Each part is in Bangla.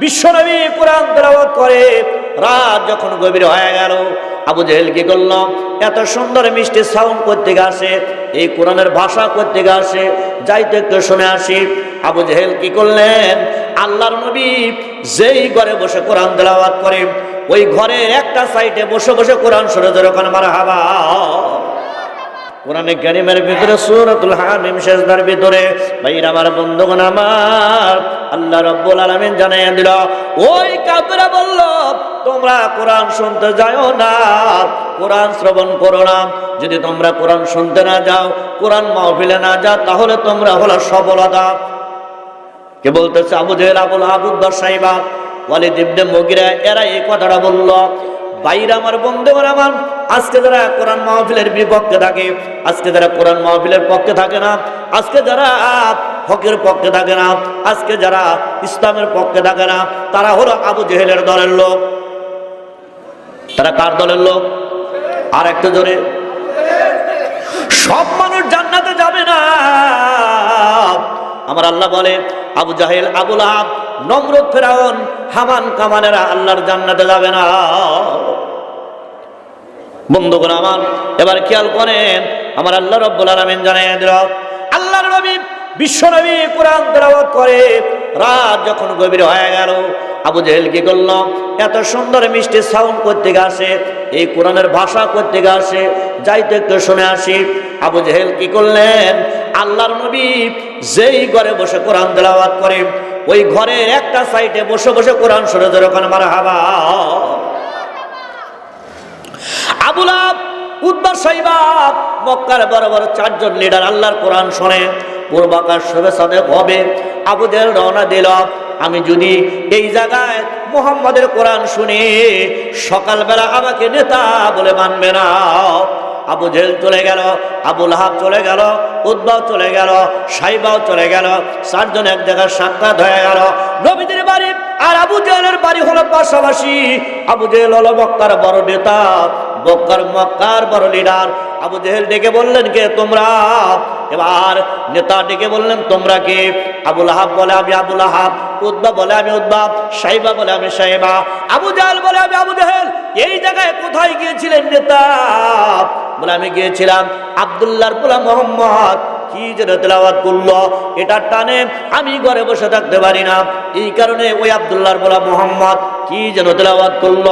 বিশ্বনবী কোরআন তেলাওয়াত করে। রাত যখন গভীর হয়ে গেল, আবু জেহেল কি করল? এত সুন্দর মিষ্টি সাউন্ড করতে আসে, এই কোরআনের ভাষা করতে আসে। যাইতে একটু শুনে আসি। আবু জেহেল কি করলেন? আল্লাহর নবী যেই ঘরে বসে কোরআন তেলাওয়াত করে, ওই ঘরের একটা সাইডে বসে বসে কোরআন শুনে ওখানে মারা হাবা কোরআনে কারিমের ভিতরে সূরাতুল হামিম শেষদার ভিতরে, ভাইরা আমার বন্ধুগণ আমার, আল্লাহ রাব্বুল আলামিন জানাই দিল, ওই কাফেররা বলল, তোমরা কোরআন শুনতে যাও না, কোরআন শ্রবণ করো না। যদি তোমরা কোরআন শুনতে না যাও, কোরআন মাহফিলে না যাও, তাহলে তোমরা হলো সফলতা। কে বলতেছে, আবু জেহেল আবুল আবুদ্দা সাইবা, ওয়ালিদ ইবনে মুগিরা, এরা এই কথাটা বলল বাইরে আমার বন্ধুগণ আমার আজকে যারা কোরআন মাহফিলের বিপক্ষে থাকে, আজকে যারা কোরআন মাহফিলের পক্ষে থাকে না, আজকে যারা হকের পক্ষে থাকে না, আজকে যারা ইসলামের পক্ষে থাকে না, তারা হলো আবু জেহেলের দলের লোক। তারা কার দলের লোক? আর একটা জোরে। সব মানুষ জান্নাতে যাবে না। আমার আল্লাহ বলে, আবু জাহেল আবুল আহাব নমরুদ ফেরাউন, হামান কামানেরা আল্লাহর জান্নাতে যাবে না। বন্ধুগণ আমার। এবার খেয়াল করেন, আমার আল্লাহ রব্বুল আলামিন জানাই দিল, আল্লাহর নবী, বিশ্ব নবী কোরআন করে রাত যখন গভীর হয়ে গেল, আবু জেহেল কি করল? এত সুন্দর মিষ্টি সাউন্ড করতে আসে এই কোরআনের ভাষা করতে আসে যাইতে একটু শুনে আসি। আবু জেহেল কি করলেন? আল্লাহর নবী যেই ঘরে বসে কোরআন তেলাওয়াত করে, ওই ঘরের একটা সাইডে বসে বসে কোরআন শুনে যেরকম মারা হাবা আবুলাব উদ্বার সাইবাব, মক্কার বড় বড় চারজন লিডার আল্লাহর কোরআন শোনে। পূর্বাকার শুভেচ্ছাতে হবে। আবুদের রওনা দিল। আমি যদি এই জায়গায় মোহাম্মদের কোরআন শুনি, সকালবেলা আমাকে নেতা বলে মানবে না। আবু জেল চলে গেল আবুল হাব চলে গেল উদ্বাও চলে গেল, সাইবাও চলে গেল, চারজন এক জায়গায় সাক্ষাৎ হয়ে গেল। নবীদের বাড়ি আর আবু জেলের বাড়ি হলো পাশাপাশি। আবু জেল হলো মক্কার বড় নেতা বক্কার মক্কার বড় লিডার আবু জেহেল ডেকে বললেন, কে তোমরা? এবার নেতা ডেকে বললেন, তোমরা কে? আবুল আহাব বলে, আমি আবুল আহাব উদ্বা বলে, আমি উদ্বা। সাইবা বলে, আমি সাইবা। আবু জাহেল বলে, আমি আবু জাহেল। এই জায়গায় কোথায় গিয়েছিলেন নেতা? বলে, আমি গিয়েছিলাম আবদুল্লাহর পোলা মোহাম্মদ কি যেন তেলাওয়াত করল? এটা টানে আমি ঘরে বসে থাকতে পারি না। এই কারণে ওই আবদুল্লাহর বলা মোহাম্মদ, কি যেন তেলাওয়াত করল?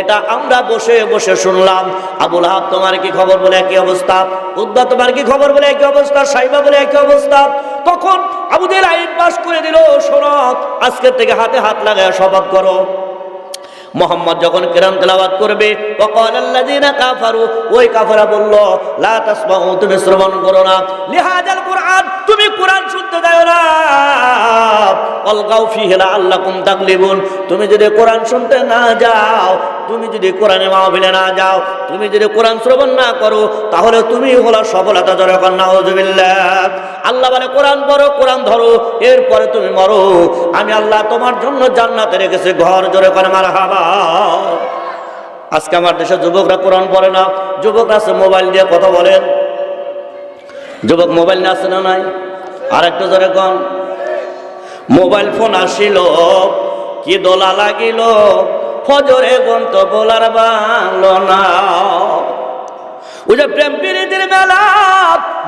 এটা আমরা বসে বসে শুনলাম। আবুল হাব, তোমার কি খবর বলে একই অবস্থা? উদ্বা তোমার কি খবর বলে একই অবস্থা? সাইবা বলে একই অবস্থা? তখন আবুদের আইন পাশ করে দিল, শোনো, আজকের থেকে হাতে হাত লাগায় শপথ করো। মোহাম্মদ যখন কেরাম তেলাবাদ করবে কাফারু, ওই কাফারা বলল, লা তাসমাউ, তুমি শ্রবণ করো না। লিহাজাল কোরআন, তুমি কোরআন শুনতে যাও না। অলগাও আল্লাহ লাআল্লাকুম তাকলিবুন তুমি যদি কোরআন শুনতে না যাও তুমি যদি কোরআনে মাহফিলে না যাও, তুমি যদি কোরআন শ্রবণ না করো, তাহলে তুমি হলো সফলতা কর নাউযুবিল্লাহ আল্লাহ বলে, কোরআন পড়ো, কোরআন ধরো, এরপরে তুমি মরো। আমি আল্লাহ তোমার জন্য জান্নাতে রেখেছি, ঘর জোরে করে মার হাবা আজকে আমার দেশে যুবকরা কোরআন পড়ে না। যুবকরা আছে, মোবাইল দিয়ে কথা বলেন যুবক, মোবাইল না আছে না নাই? আর একটা জোরে কন। মোবাইল ফোন আসিল, কি দোলা লাগিল? ফজরে গন্ত বলার বাংলো না ওই যে প্রেম প্রীতির মেলা,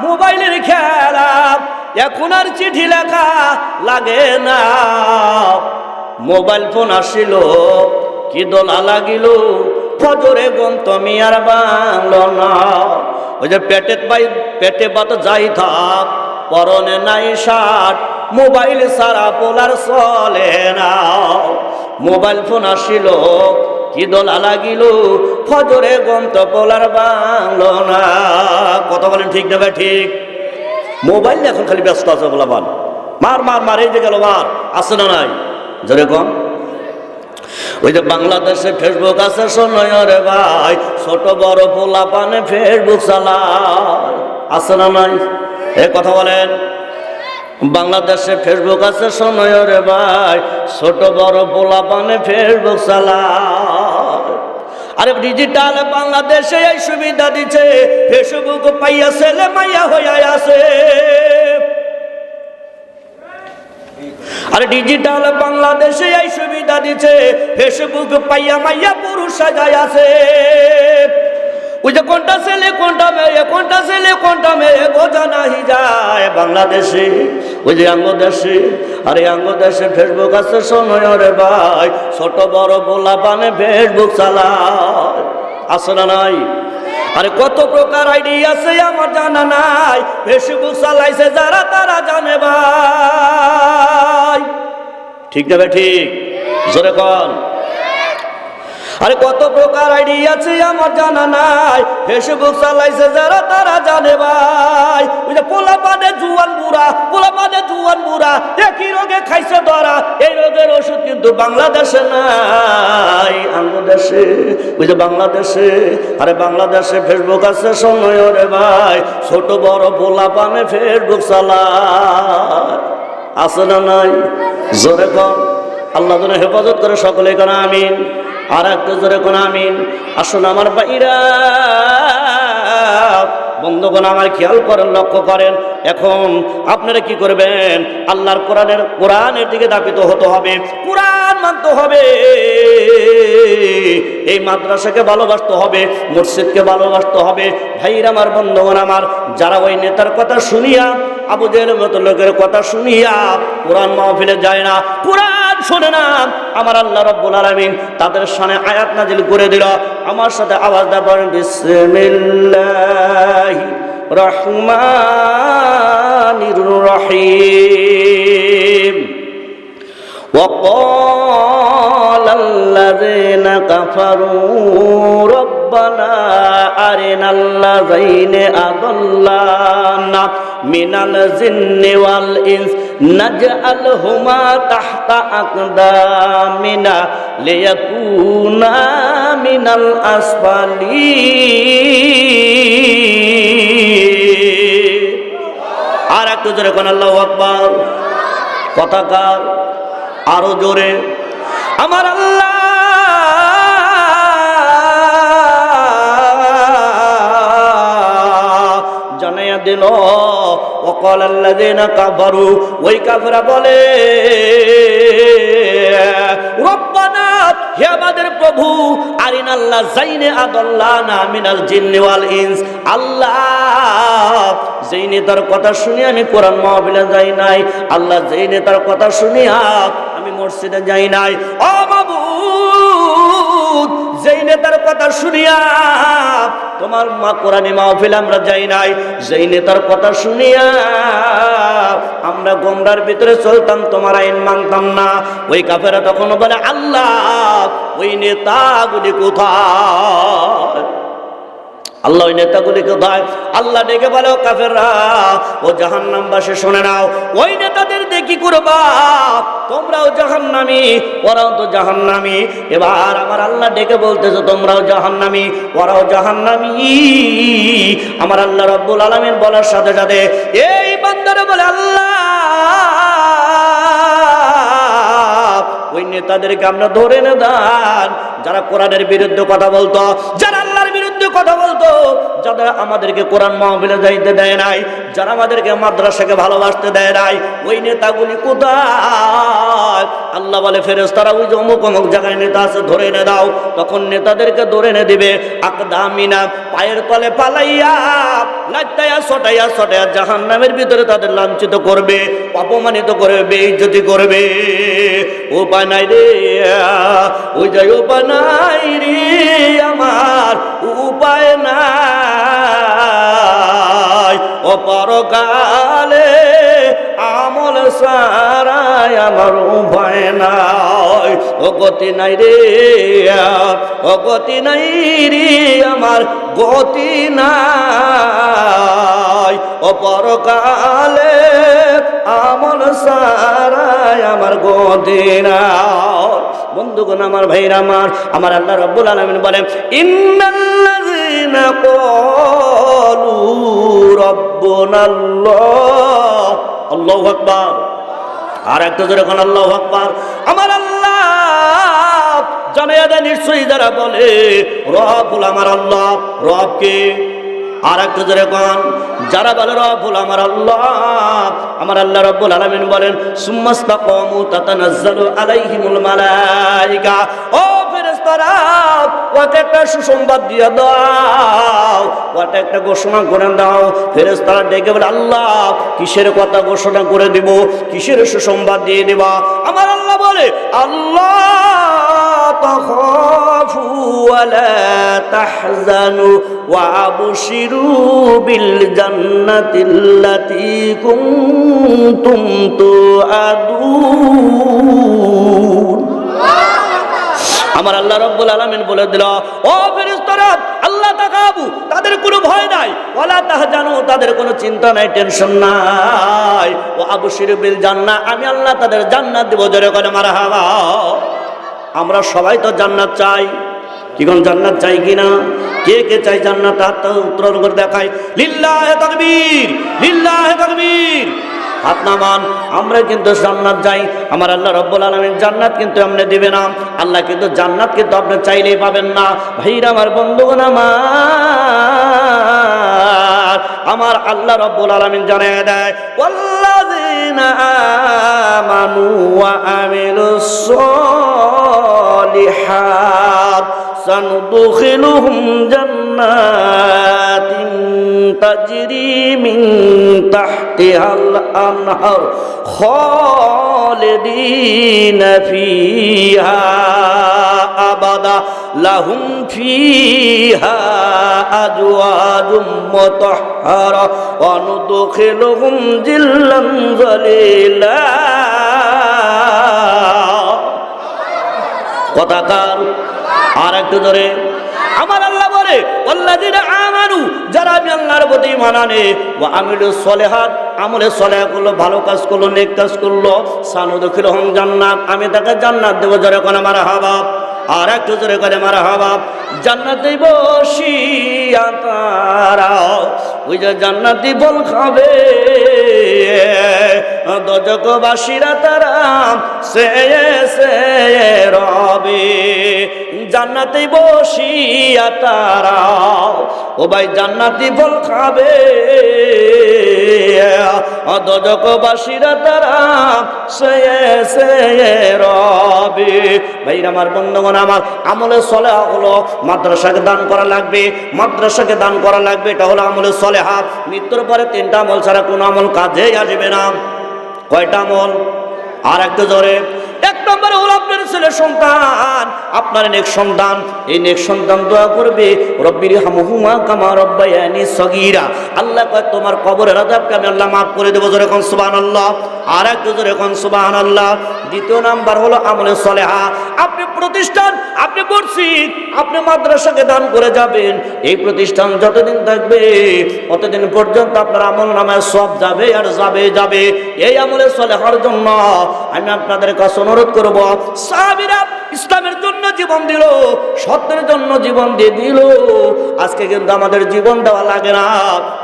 মোবাইলের খেলা, এখন আর চিঠি লেখা লাগে না। মোবাইল ফোন আসিল, কি দোলা লাগিল, ফজরে গন্ত মিয়ার বাংলো না ওই যে পেটে পাই পেটে বাত যাই থাক, পরনে নাই শার্ট মোবাইল সারা পোলার চলে না। মোবাইল ফোন আসিল, কি দোলা লাগিল, ফজরে গন্ত পোলার বাংলো না। কথা বলেন ঠিক নেবে ঠিক? মোবাইল এখন খালি ব্যস্ত আছে বলা বান মার মার মার, এই যে গেল মার, আছে না নাই? জোরে কম। ওই যে বাংলাদেশে ফেসবুক আছে শোনয় রে ভাই, ছোট বড় পোলা পানে ফেসবুক চালায়। আছে না নাই? এ কথা বলেন। বাংলাদেশে ফেসবুক আছে শোনয় রে ভাই। ছোট বড় পোলা পানে ফেসবুক চালায়। আরে ডিজিটাল বাংলাদেশে এই সুবিধা দিচ্ছে ফেসবুক পাইয়া ছেলে মাইয়া হইয়া আছে। আর ডিজিটাল বাংলাদেশে এই সুবিধা দিচ্ছে ফেসবুক পাইয়া মাইয়া পুরুষ সাজায় আছে। ওই যে কোনটা ছেলে, কোনটা মেয়ে, কোনটা ছেলে, কোনটা মেয়ে, বোঝা নাহি যায় বাংলাদেশে। ওই যে আঙ্গ দেশে, আরে আঙ্গ ফেসবুক আছে সময় রে ভাই, ছোট বড় বলা পানে ফেসবুক চালায়। আছে না নাই? আরে কত প্রকার আইডি আছে, আমার জানা নাই। ফেসবুক চালাইছে যারা, তারা জানে ভাই। ঠিক ভাই ঠিক? জোরে কন। আরে কত প্রকার আইডি আছে আমার জানা নাই। ফেসবুক চালাইছে যারা, তারা জানে ভাই। ওই যে পোলা পাদে জুয়ান বুড়া পোলা পাদে জুয়ান বুড়া একই রোগে খাইছে ধরা? এই রোগের ওষুধ কিন্তু বাংলাদেশে নাই বাংলাদেশে ওই যে বাংলাদেশে, আরে বাংলাদেশে ফেসবুক আছে সময় রে ভাই। ছোট বড় পোলা পানে ফেসবুক চালায়। আছে না নাই? জোরে কম। আল্লাহ যেন হেফাজত করে সকলে, কেন আমিন? আর একটু জোরে কোন আমিন। আসুন আমার বাইরা বন্ধুগণ আমার খেয়াল করেন, লক্ষ্য করেন। এখন আপনারা কি করবেন? আল্লাহর কোরআনের কোরআনের দিকে দাপিত হতে হবে, কোরআন মানতে হবে। এই মাদ্রাসাকে ভালোবাসতে হবে, মসজিদকে ভালোবাসতে হবে। ভাইর আমার, বন্ধুগণ আমার যারা ওই নেতার কথা শুনিয়া আবু জেহেলের মতো লোকের কথা শুনিয়া কোরআন মাহফিলে যায় না কোরআন শোনে না আমার আল্লাহ রব্বুল আলামিন তাদের সামনে আয়াত নাজিল করে দিল আমার সাথে আওয়াজ দা বলেন বিসমিল্লাহি রহমানির রহিম وقال الذين كفروا রব্বানা আরিনাল লাযাইনি আদাল্লানা, মিনাল জিন্নি ওয়াল ইনস নাজআলহুমা তাহতা আকদামিনা, লিয়াকুনা মিনাল আসফালিন। আর একটু জোরে কোন, আল্লাহু আকবার। কথাকার আরও জোরে। আমার আল্লাহ দিল অকল আল্লাযিনা কাফারু ওই কাফেরা বলে হে আমাদের প্রভু, আরিন আল্লাহ জাইনে মিনাল ইনস আল্লাহ কথা শুনি আমি কোরআন মাহফিলে যাই নাই, আল্লাহ যেই নেতার কথা শুনিয়া আমি মসজিদে যাই নাই। ও মাবুদ যেই নেতার কথা শুনিয়া তোমার মা কোরআনী মাহফিল আমরা যাই নাই। যেই নেতার কথা শুনিয়া আমরা গন্ডার ভিতরে চলতাম, তোমার আইন মানতাম না। ওই কাফেরা তখন বলে, আল্লাহ, ওই নেতাগুলি কোথায়? আল্লাহ ওই নেতাগুলি কোথায় আল্লাহ ডেকে বলে, কাফেররা, ও জাহান্নামবাসী, শুনে নাও। ওই নেতাদের দেখি করবা। তোমরাও জাহান্নামি, ওরাও তো জাহান্নামি। এবার আমার আল্লাহ ডেকে বলতেছে, তোমরাও জাহান্নামি, ওরাও জাহান্নামি। আমার আল্লাহ রব্বুল আলমিন বলার সাথে সাথে, এই বান্দারে বলে, আল্লাহ, ওই নেতাদেরকে আমরা ধরে না দান। যারা কোরআনের বিরুদ্ধে কথা বলতো, যারা কথা বলতো, যারা আমাদেরকে কোরআন মাহফিলে যাইতে দেয় নাই, যারা আমাদেরকে মাদ্রাসাকে ভালোবাসতে দেয় নাই, ওই নেতাগুলি কোথায়? আল্লাহ বলে ফেরেস তারা ওই যে অমুক অমুক জায়গায় নেতা আছে, ধরে এনে দাও। তখন নেতাদেরকে ধরে এনে দিবে, আকদামিনা, পায়ের তলে পালাইয়া লাইতাইয়া সটাইয়া সটাইয়া জাহান নামের ভিতরে তাদের লাঞ্ছিত করবে, অপমানিত করবে, বেইজ্জতি করবে। উপায় নাই রে, ওই যাই উপায় নাই রে আমার উপায় নাই। আমল সারাই আমার উপায় নাই। ও গতি নাই রে ও গতি নাই রে, আমার গতি নাই। ও পরকালে আমল সারাই আমার গতি নাই। বন্ধুগণ, আমার ভাইরা, আমার আমার আল্লাহ রব্বুল আলামিন বলেন, ইন্নাল্লাযীনা ক্বালু আর একটা জোরে কোন আল্লাহু আকবার। আমার আল্লাহ জানাইয়া নিশ্চয়ই যারা বলে, রব আমার আল্লাহ। রব কে? আর একটা জোরে কোন যারা বলে, রব্বুল, আমার আল্লাহ। আমার আল্লাহ রব্বুল আলামিন বলেন, সুম্মাস্তাকামু তাতানাজ্জালু আলাইহিমুল মালাইকা। ও ফেরেশতারা ওকে একটা সুসংবাদ দিয়ে দাও ওটা একটা ঘোষণা করে দাও। ফেরেশতারা ডেকে বলে, আল্লাহ, কিসের কথা ঘোষণা করে দিব? কিসের সুসংবাদ দিয়ে দেবা? আমার আল্লাহ বলে, আল্লাহ تخافوا ولا تحزنوا وابشروا بالجنة التي كنتم توعدون আমার আল্লাহ রব্বুল আলামিন বলে দিল ও ফেরেশতারা আল্লাহ তাকাবু তাদের কোনো ভয় নাই ওয়ালা তাহজানু তাদের কোনো চিন্তা নাই টেনশন নাই ও আবশির বিল জান্নাহ আমি আল্লাহ তাদের জান্নাত দেব জোরে করে মারহাবা আমরা সবাই তো জান্নাত চাই। কি কোন জান্নাত চাই কিনা? কে কে চাই জান্নাত? হাত উত্তর করে দেখায় লিল্লাহে তাকবীর লিল্লাহে তাকবীর। হাত নামান, আমরা কিন্তু জান্নাত যাই আমার আল্লাহ রব্বুল আলামিন জান্নাত কিন্তু আপনি দিবে না। আল্লাহ কিন্তু জান্নাত কিন্তু আপনি চাইলেই পাবেন না। ভাইরা, আমার বন্ধুগণ আমার। আমার আল্লাহ রব্বুল আলামিন জানিয়ে দেয় আমানু আমিলুস সালিহাত। سندخلهم جنات تجري من تحتها الأنهار خالدين فيها أبدا لهم فيها أزواج مطهرة وندخلهم ذلا ظليلا কথা আর একটু ধরে আমার আল্লাহ বলে আল্লাযীনা আমানু যারা আমি আল্লাহর প্রতি মানানে ও আমিলু সলেহাত আমলে সলেহা করল, ভালো কাজ করল, নেক কাজ করল সানু সানুদখিলহুম জান্নাত আমি তাকে জান্নাত দেবো, জোরে কোন আমার হাবাব আর একটু জোরে করে মারা হাবাব জান্নাতে বসিয়া তারা ওই যে জান্নাতি বল খাবে। দজকবাসীরা তারা সে রবে। জান্নাতে বসিয়া তারা, ও ভাই জান্নাতি ফল খাবে। দজকবাসীরা তারা সে সে, রবে। ভাই আমার বন্ধুগণ, আমার আমলে সলে হলো মাদ্রাসাকে দান করা লাগবে, মাদ্রাসাকে দান করা লাগবে, এটা হলো আমলে সলে হাত মৃত্যুর পরে তিনটা আমল ছাড়া কোনো আমল কাজেই আসবে না। কয়টা আমল আর একটা জোরে। এক নম্বরে হলো আপনার ছেলে সন্তান। আপনার নেক সন্তান, এই নেক সন্তান দোয়া করবে রব্বির হামহুমা কামা রব্বায়ানি সগীরা। আল্লাহ কয়, তোমার কবরের আযাবকে আমি আল্লাহ মাফ করে দেবো। জোরে কোন সুবহানাল্লাহ। আর একটু জোরে কোন সুবহানাল্লাহ। দ্বিতীয় নাম্বার হলো আমলে সলেহা। আপনি প্রতিষ্ঠান, আপনি মসজিদ, আপনি মাদ্রাসাকে দান করে যাবেন। এই প্রতিষ্ঠান যতদিন থাকবে ততদিন পর্যন্ত আপনার আমল নামায় সব যাবে আর যাবে যাবে। এই আমলে সলেহার জন্য আমি আপনাদের কাছে অনুরোধ করব, সাহাবীরা ইসলামের জন্য জীবন দিল, সত্যের জন্য জীবন দিয়ে দিল। আজকে কিন্তু আমাদের জীবন দেওয়া লাগে না,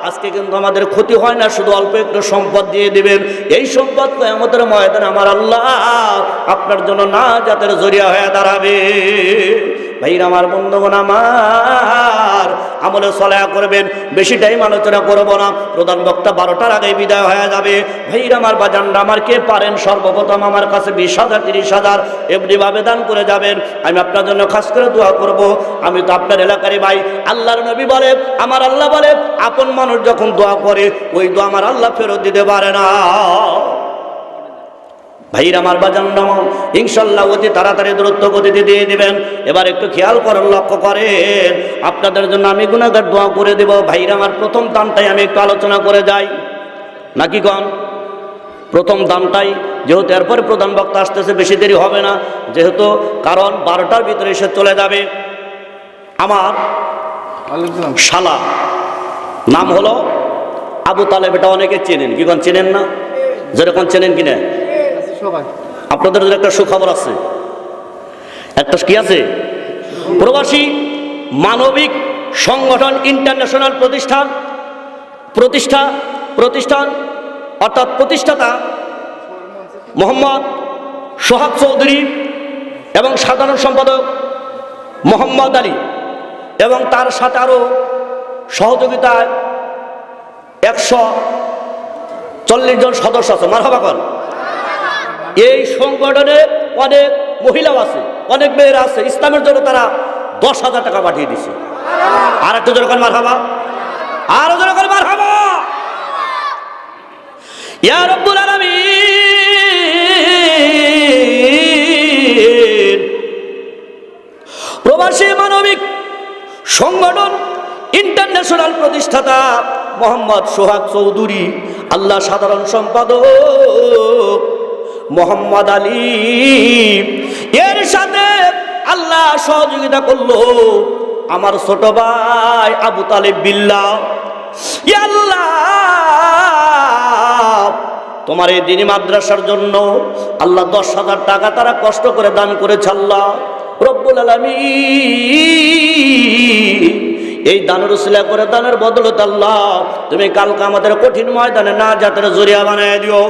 আজকে কিন্তু আমাদের ক্ষতি হয় না, শুধু অল্প একটু সম্পদ দিয়ে দিবেন। এই সম্পদ আমাদের ময়দানে আমার আল্লাহ আপনার জন্য না জাতের জরিয়া হয়ে দাঁড়াবে। ভাই আমার বন্ধুগণ আমার আমলে সলায়া করবেন, বেশি টাইম আলোচনা করব না। প্রধান বক্তা বারোটার আগে বিদায় হয়ে যাবে। ভাই আমার বাজানরা আমার কে পারেন? সর্বপ্রথম আমার কাছে বিশ হাজার, তিরিশ হাজার এমনিভাবে দান করে যাবেন। আমি আপনার জন্য খাস করে দোয়া করব। আমি তো আপনার এলাকারই ভাই। আল্লাহর নবী বলে, আমার আল্লাহ বলে, আপন মানুষ যখন দোয়া করে, ওই দোয়া আমার আল্লাহ ফেরত দিতে পারে না। ভাইর আমার বাজান ইনশাল্লাহ অতি তাড়াতাড়ি দূরত্ব গতিতে দিয়ে দিবেন। এবার একটু খেয়াল করেন, লক্ষ্য করেন। আপনাদের জন্য আমি গুণাগার দোয়া করে দেব। ভাইর আমার প্রথম দানটাই আমি একটু আলোচনা করে যাই। নাকি কন? প্রথম দানটাই, যেহেতু এরপরে প্রধান বক্তা আসতেছে, বেশি দেরি হবে না। যেহেতু কারণ বারোটার ভিতরে এসে চলে যাবে। আমার শালা নাম হলো আবু তালেব, এটা অনেকে চেনেন। কি কোন, চেনেন না? যেরকম চেনেন কিনা? আপনাদের জন্য একটা সুখবর আছে। একটা কি আছে? প্রবাসী মানবিক সংগঠন ইন্টারন্যাশনাল প্রতিষ্ঠান, প্রতিষ্ঠা, প্রতিষ্ঠান, অর্থাৎ প্রতিষ্ঠাতা মোহাম্মদ সোহাগ চৌধুরী এবং সাধারণ সম্পাদক মোহাম্মদ আলী এবং তার সাথে আরও সহযোগিতায় একশো চল্লিশ জন সদস্য আছে। মারহাবা কর। এই সংগঠনে অনেক মহিলাও আছে, অনেক মেয়েরা আছে। ইসলামের জন্য তারা দশ হাজার টাকা পাঠিয়ে দিছে আর একটা জনগণ মার হাবা আরও জনগণ মার আলামিন। প্রবাসী মানবিক সংগঠন, ইন্টারন্যাশনাল প্রতিষ্ঠাতা মোহাম্মদ সোহাগ চৌধুরী, আল্লাহ সাধারণ সম্পাদক। মোহাম্মদ আলী। এর সাথে আল্লাহ সহযোগিতা করল আমার ছোট ভাই আবু তালেব বিল্লাহ ইয়া আল্লাহ, তোমার এই দিনী মাদ্রাসার জন্য আল্লাহ দশ হাজার টাকা তারা কষ্ট করে দান করেছে আল্লাহ। রব্বুল আলমী এই দানের উসিলা করে দানের বদলত আল্লাহ, তুমি কালকে আমাদের কঠিন ময়দানে না যাতে জরিয়া বানায় দিও।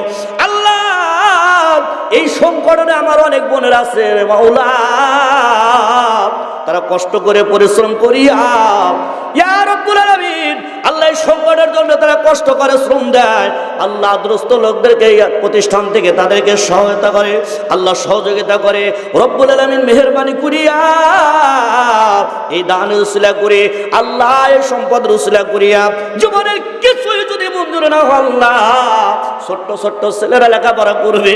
এই সংকটনে আমার অনেক বোনের আছে তারা কষ্ট করে পরিশ্রম করিয়া ইয়ার রব্বুল এই সংকটের জন্য তারা কষ্ট করে, শ্রম দেয়। আল্লাহ দ্রস্ত লোকদেরকে প্রতিষ্ঠান থেকে তাদেরকে সহায়তা করে, আল্লাহ সহযোগিতা করে। রব্বুল আলামিন মেহেরবানি করিয়া এই দান রুসিলা করে, আল্লাহ এই সম্পদ রুসিলা করিয়া জীবনের কিছুই যদি মঞ্জুর না আল্লাহ ছোট্ট ছোট্ট ছেলেরা লেখাপড়া করবে।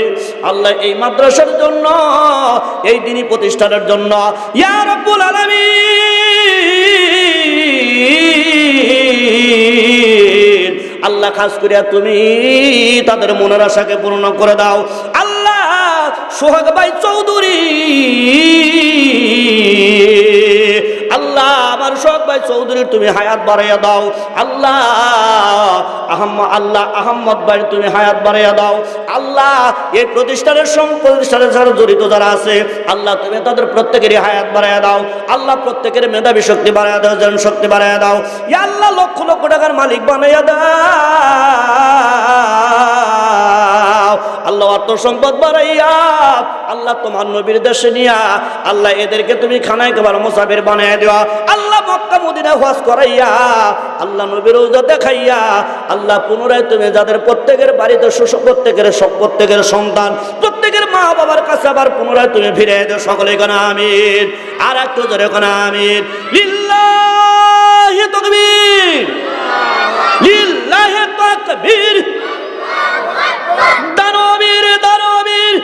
আল্লাহ এই মাদ্রাসার জন্য, এই দিনই প্রতিষ্ঠানের জন্য, ইয়া রব্বুল আলামিন আল্লাহ খাস করিয়া তুমি তাদের মনের আশাকে পূর্ণ করে দাও। আল্লাহ সোহাগ ভাই চৌধুরী আল্লাহ, আমার সোহাগ ভাই চৌধুরী তুমি হায়াত বাড়াইয়া দাও। আল্লাহ আহম্মদ আল্লাহ আহম্মদ ভাই তুমি হায়াত বাড়াইয়া দাও। আল্লাহ, এই প্রতিষ্ঠানের সঙ্গে প্রতিষ্ঠানের যারা জড়িত যারা আছে, আল্লাহ তুমি তাদের প্রত্যেকেরই হায়াত বাড়াইয়া দাও। আল্লাহ প্রত্যেকের মেধাবী শক্তি বাড়াইয়া দাও জন শক্তি বাড়াইয়া দাও। আল্লাহ, লক্ষ লক্ষ টাকার মালিক বানাইয়া দাও। আল্লাহ অর্থ সম্পদ বাড়াইয়া, আল্লাহ তোমার নবীর দেশে নিয়া, আল্লাহ এদেরকে তুমি খানায় কেবার মোসাফির বানাই দেওয়া আল্লাহ মক্কা মদিনা হওয়াজ করাইয়া, আল্লাহ নবীর রোজা দেখাইয়া, আল্লাহ পুনরায় তুমি যাদের প্রত্যেকের বাড়িতে সুস, প্রত্যেকের সব, প্রত্যেকের সন্তান, প্রত্যেকের মা বাবার কাছে আবার পুনরায় তুমি ফিরে দেও। সকলে কেন আমিন আর একটু জোরে কেন আমিন লিল্লাহি তাকবীর লিল্লাহি তাকবীর দানবীর দানবীর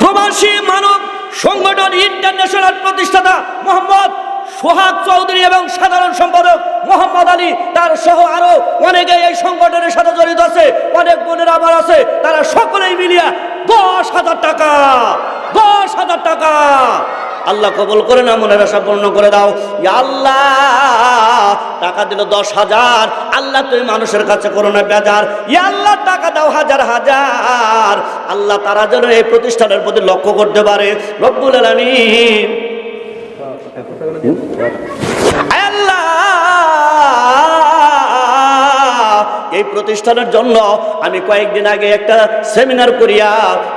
প্রবাসী মানব সংগঠন ইন্টারন্যাশনাল প্রতিষ্ঠাতা মোহাম্মদ সোহাগ চৌধুরী এবং সাধারণ সম্পাদক মোহাম্মদ আলী, তার সহ আরও অনেকে এই সংগঠনের সাথে জড়িত আছে, অনেক বোনের আবার আছে, তারা সকলেই মিলিয়া দশ হাজার টাকা, দশ হাজার টাকা। আল্লাহ কবল করে না মনের আশা পূর্ণ করে দাও। আল্লাহ, টাকা দিল দশ হাজার, আল্লাহ তুমি মানুষের কাছে করোনা বেজার। ইয়া আল্লাহ, টাকা দাও হাজার হাজার। আল্লাহ তারা যেন এই প্রতিষ্ঠানের প্রতি লক্ষ্য করতে পারে। রব্বুল আলামিন। এই প্রতিষ্ঠানের জন্য আমি কয়েকদিন আগে একটা সেমিনার করিয়া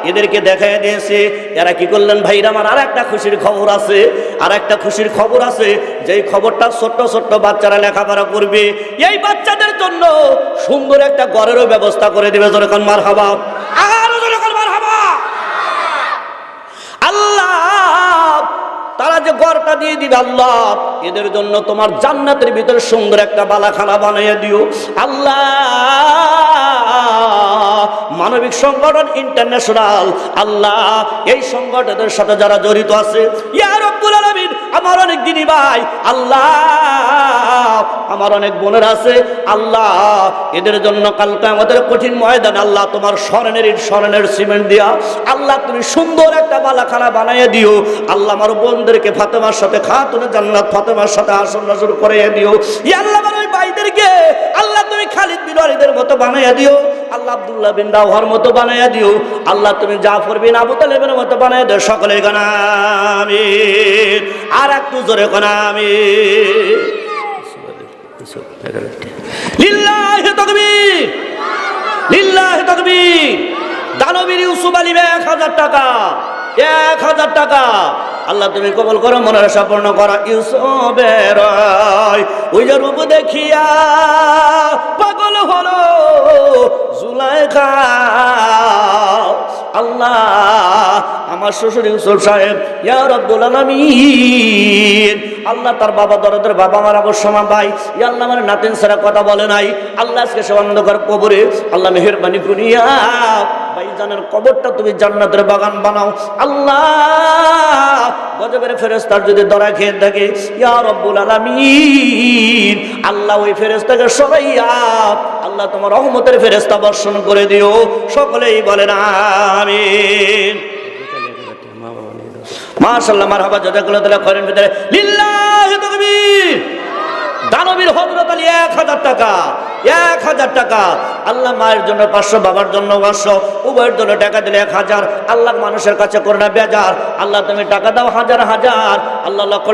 এদেরকে দেখাই দিয়েছি। এরা কি করলেন ভাইরা আমার আর একটা খুশির খবর আছে। আর একটা খুশির খবর আছে, যেই খবরটা ছোট্ট ছোট্ট বাচ্চারা লেখাপড়া করবে, এই বাচ্চাদের জন্য সুন্দর একটা ঘরেরও ব্যবস্থা করে দিবে যেরকম মার হাবা আরও যেরকম মার হাবা আল্লাহ তারা যে গড়টা দিয়ে দিবে আল্লাহ, এদের জন্য তোমার জান্নাতের ভিতরে সুন্দর একটা বালাখানা বানিয়ে দিও। আল্লাহ, মানবিক সংগঠন ইন্টারন্যাশনাল আল্লাহ, এই সংগঠনের সাথে যারা জড়িত আছে, ইয়া রব্বুল আলামিন আমার অনেক দিনী ভাই, আল্লাহ। আমার অনেক বোনের আছে, আল্লাহ। এদের জন্য কালকে আমাদের কঠিন ময়দান আল্লাহ তোমার স্মরণের স্মরণের সিমেন্ট দিয়া আল্লাহ তুমি সুন্দর একটা বালাখানা বানাইয়ে দিও। আল্লাহ আমার বোনদেরকে ফাতেমার সাথে, খাতুনে জান্নাত ফাতেমার সাথে আসন নজর করে দিও। আল্লাহ আমার ওই ভাইদেরকে, আল্লাহ তুমি খালিদ বিন মতো বানাইয়া দিও। আল্লাহ আব্দুল্লাহ বিন রাওয়ার মতো বানাইয়া দিও। আল্লাহ তুমি জাফর বিন আবু তালেবের মতো বানাইয়া দিও। সকলে গানামিন আর একটু জোরে গানামিন লিল্লাহি তাকবীর। লিল্লাহি তাকবীর। দানবীর ইউসুফ আলী এক হাজার টাকা। এক হাজার টাকা। আল্লাহ তুমি কবল করো, মনের আশা পূর্ণ করো। ইউসুফের ওই যে রূপ দেখিয়া পাগল হলো জুলাইখা। আল্লাহ, আমার শ্বশুর ইউসুফ সাহেব, ইয়া রব্বুল আলামিন। আল্লাহ তার বাবা দরদের বাবা আমার অবশ্যমা ভাই, ইয়া আল্লাহ আমার নাতিন সারা কথা বলে নাই। আল্লাহ আজকে সে অন্ধকার কবরে আল্লাহ মেহেরবানি করিয়া ভাইজানের কবরটা তুমি জান্নাতের বাগান বানাও। আল্লাহ, গজবের ফেরেস্তার যদি দরা খেয়ে থাকে, ইয়া রব্বুল আলামিন, আল্লাহ ওই ফেরেস্তাকে সরাইয়া, আল্লাহ তোমার রহমতের ফেরেস্তা বর্ষণ করে দিও। সকলেই বলেন তাআলা খৈরান ভিতরে দানবীর হযরত আলী 1000 টাকা। 1000 টাকা। আল্লাহ মায়ের জন্য 500 বাবার জন্য 500 উভয়ের জন্য টাকা দিলে 1000 আল্লাহ মানুষের কাছে করোনা বেজার। আল্লাহ তুমি টাকা দাও হাজার হাজার। আল্লাহ লক্ষ